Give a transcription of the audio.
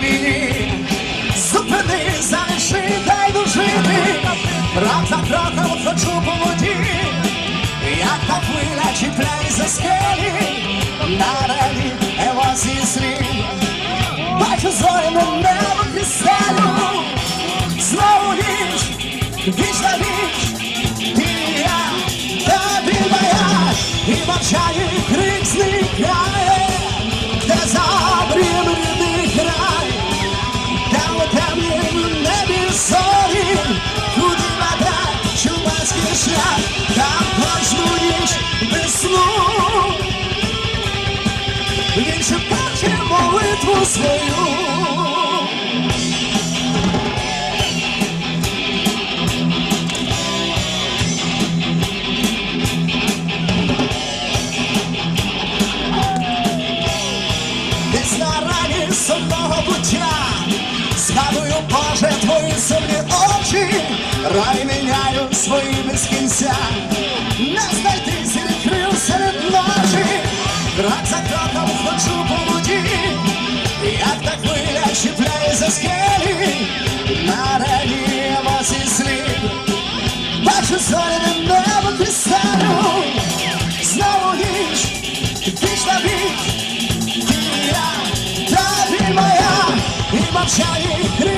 далі, зупини, залиши, дай дужити, Крок за кроком хочу по воді, як та хвиля чіпляє за скелі, надалі евазії слів, бачу зоряну небо піселю, знову ніч, вічна ніч. Він шепоче молитву свою. На рані сумного буття Згадую, Боже, твої сумні очі Рай міняю свої без кінця ходжу по воді. Як та хвиля чіпляє за скелі На рені емоцій слід. Бачу зоряне небо пістану, Знову ніч, вічна і я, тобі моя, і крик зникає,